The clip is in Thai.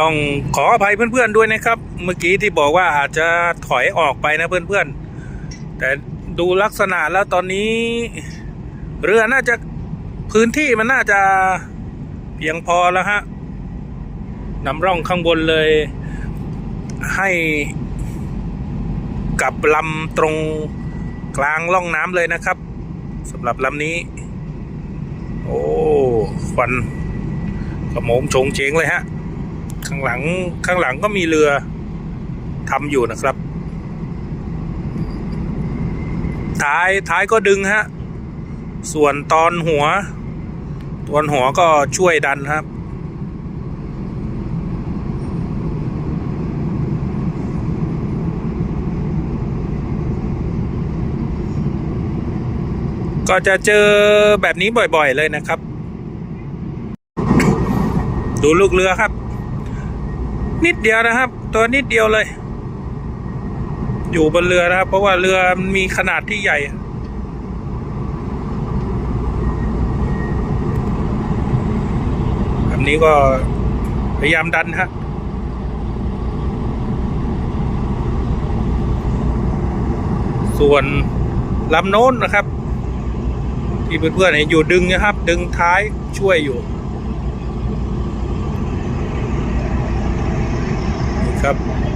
ต้องขออภัยเพื่อนๆด้วยนะครับ เมื่อกี้ที่บอกว่าอาจจะถอยออกไปนะเพื่อนๆ แต่ดูลักษณะแล้วตอนนี้ เรือน่าจะพื้นที่มันน่าจะเพียงพอแล้วฮะนำร่องข้างบนเลย ให้กับลำตรงกลางร่องน้ำเลยนะครับสำหรับลำนี้ โอ้ควันขโมงโฉงเฉงเลยฮะ ข้างหลังข้างหลังก็มีเรือทำอยู่นะครับ ท้ายท้ายก็ดึงฮะ ส่วนตอนหัวตอนหัวก็ช่วยดันครับ ก็จะเจอแบบนี้บ่อยๆเลยนะครับ ดูลูกเรือครับ นิดเดียวนะครับ ตัวนิดเดียวเลย อยู่บนเรือนะครับ เพราะว่าเรือมันมีขนาดที่ใหญ่แบบนี้ก็พยายามดันฮะส่วนลำโน้นนะครับ ที่เพื่อนๆเห็นอยู่ดึงนะครับ ดึงท้ายช่วยอยู่ ครับ